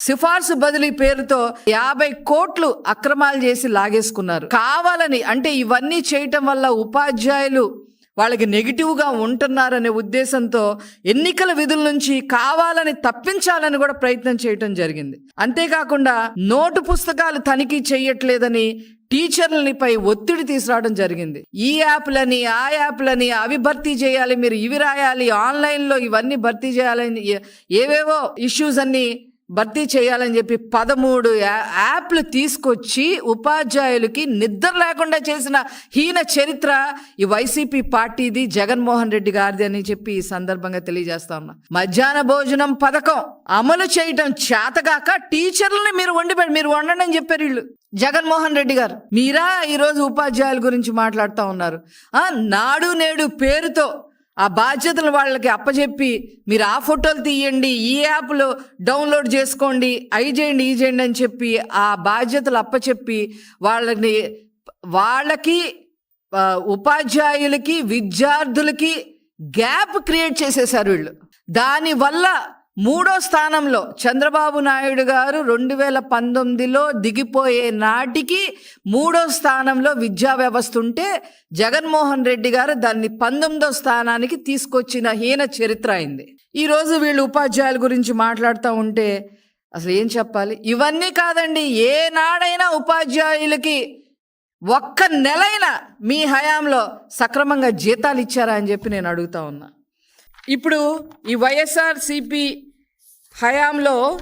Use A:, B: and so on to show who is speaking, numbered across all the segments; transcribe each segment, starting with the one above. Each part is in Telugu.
A: సిఫార్సు బదిలీ పేరుతో యాభై కోట్లు అక్రమాలు చేసి లాగేసుకున్నారు. కావాలని అంటే ఇవన్నీ చేయటం వల్ల ఉపాధ్యాయులు వాళ్ళకి నెగిటివ్గా ఉంటున్నారనే ఉద్దేశంతో ఎన్నికల విధుల నుంచి కావాలని తప్పించాలని కూడా ప్రయత్నం చేయటం జరిగింది. అంతేకాకుండా నోటు పుస్తకాలు తనిఖీ చేయట్లేదని టీచర్లనిపై ఒత్తిడి తీసుకురావడం జరిగింది. ఈ యాప్లని ఆ యాప్లని అవి భర్తీ చేయాలి మీరు ఇవి రాయాలి ఆన్లైన్లో ఇవన్నీ భర్తీ చేయాలని ఏ- ఏవేవో ఇష్యూస్ అన్ని భర్తీ చేయాలని చెప్పి పదమూడు యాప్లు తీసుకొచ్చి ఉపాధ్యాయులకి నిద్ర లేకుండా చేసిన హీన చరిత్ర ఈ వైసీపీ పార్టీది జగన్మోహన్ రెడ్డి గారిది అని చెప్పి ఈ సందర్భంగా తెలియజేస్తా ఉన్నా. మధ్యాహ్న భోజనం పథకం అమలు చేయటం చేతగాక టీచర్లని మీరు వండి మీరు వండండి అని చెప్పారు వీళ్ళు జగన్మోహన్ రెడ్డి గారు. మీరా ఈరోజు ఉపాధ్యాయుల గురించి మాట్లాడుతూ ఉన్నారు. నాడు నేడు పేరుతో ఆ బాధ్యతలు వాళ్ళకి అప్పచెప్పి మీరు ఆ ఫోటోలు తీయండి ఈ యాప్లో డౌన్లోడ్ చేసుకోండి అవి చేయండి ఈ చేయండి అని చెప్పి ఆ బాధ్యతలు అప్పచెప్పి వాళ్ళని వాళ్ళకి ఉపాధ్యాయులకి విద్యార్థులకి గ్యాప్ క్రియేట్ చేసేసారు వీళ్ళు. దానివల్ల మూడో స్థానంలో చంద్రబాబు నాయుడు గారు రెండు వేల పంతొమ్మిదిలో దిగిపోయే నాటికి మూడో స్థానంలో విద్యా వ్యవస్థ ఉంటే జగన్మోహన్ రెడ్డి గారు దాన్ని పంతొమ్మిదో స్థానానికి తీసుకొచ్చిన హీన చరిత్ర అయింది. ఈరోజు వీళ్ళు ఉపాధ్యాయుల గురించి మాట్లాడుతూ ఉంటే అసలు ఏం చెప్పాలి? ఇవన్నీ కాదండి ఏనాడైనా ఉపాధ్యాయులకి ఒక్క నెలైనా మీ హయాంలో సక్రమంగా జీతాలు ఇచ్చారా అని చెప్పి నేను అడుగుతా ఉన్నా. ఇప్పుడు ఈ వైఎస్ఆర్ సిపి హయాంలో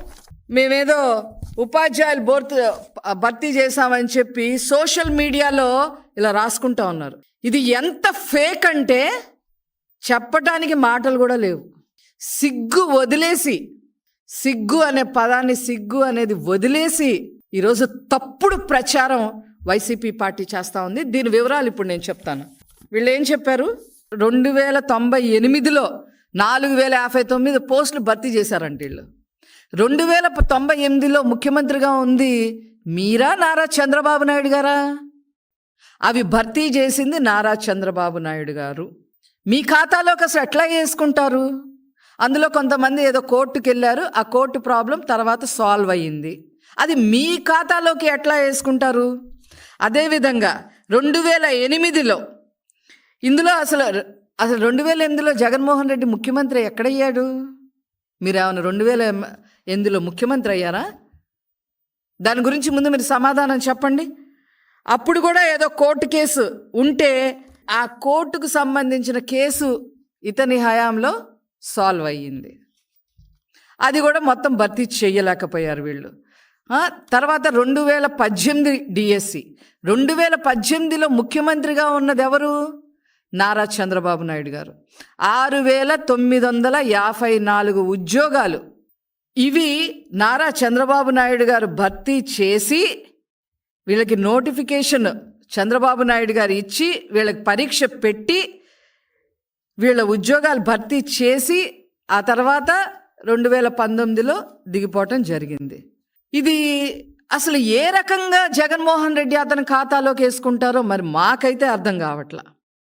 A: మేమేదో ఉపాధ్యాయులు బోర్త్ భర్తీ చేశామని చెప్పి సోషల్ మీడియాలో ఇలా రాసుకుంటా ఉన్నారు. ఇది ఎంత ఫేక్ అంటే చెప్పటానికి మాటలు కూడా లేవు. సిగ్గు వదిలేసి సిగ్గు అనే పదాన్ని సిగ్గు అనేది వదిలేసి ఈరోజు తప్పుడు ప్రచారం వైసీపీ పార్టీ చేస్తూ ఉంది. దీని వివరాలు ఇప్పుడు నేను చెప్తాను. వీళ్ళు ఏం చెప్పారు? రెండు వేల తొంభై ఎనిమిదిలో నాలుగు వేల యాభై తొమ్మిది పోస్టులు భర్తీ చేశారంట వీళ్ళు. రెండు వేల తొంభై ఎనిమిదిలో ముఖ్యమంత్రిగా ఉంది మీరా నారా చంద్రబాబు నాయుడు గారా? అవి భర్తీ చేసింది నారా చంద్రబాబు నాయుడు గారు. మీ ఖాతాలోకి అసలు ఎట్లా వేసుకుంటారు? అందులో కొంతమంది ఏదో కోర్టుకు వెళ్ళారు ఆ కోర్టు ప్రాబ్లం తర్వాత సాల్వ్ అయ్యింది. అది మీ ఖాతాలోకి ఎట్లా వేసుకుంటారు? అదేవిధంగా రెండు వేల ఎనిమిదిలో ఇందులో అసలు అసలు రెండు వేల ఎనిమిదిలో జగన్మోహన్ రెడ్డి ముఖ్యమంత్రి ఎక్కడయ్యాడు? మీరు ఏమైనా రెండు వేల ఎనిమిదిలో ముఖ్యమంత్రి అయ్యారా? దాని గురించి ముందు మీరు సమాధానం చెప్పండి. అప్పుడు కూడా ఏదో కోర్టు కేసు ఉంటే ఆ కోర్టుకు సంబంధించిన కేసు ఇతని హయాంలో సాల్వ్ అయ్యింది. అది కూడా మొత్తం భర్తీ చేయలేకపోయారు వీళ్ళు. తర్వాత రెండు వేల పద్దెనిమిది డిఎస్సి. రెండు వేల పద్దెనిమిదిలో ముఖ్యమంత్రిగా ఉన్నది ఎవరు నారా చంద్రబాబు నాయుడు గారు. ఆరు వేల తొమ్మిది వందల యాభై నాలుగు ఉద్యోగాలు. ఇవి నారా చంద్రబాబు నాయుడు గారు భర్తీ చేసి వీళ్ళకి నోటిఫికేషన్ చంద్రబాబు నాయుడు గారు ఇచ్చి వీళ్ళకి పరీక్ష పెట్టి వీళ్ళ ఉద్యోగాలు భర్తీ చేసి ఆ తర్వాత రెండు వేల పంతొమ్మిదిలో దిగిపోవటం జరిగింది. ఇది అసలు ఏ రకంగా జగన్మోహన్ రెడ్డి అతని ఖాతాలోకి వేసుకుంటారో మరి మాకైతే అర్థం కావట్లా.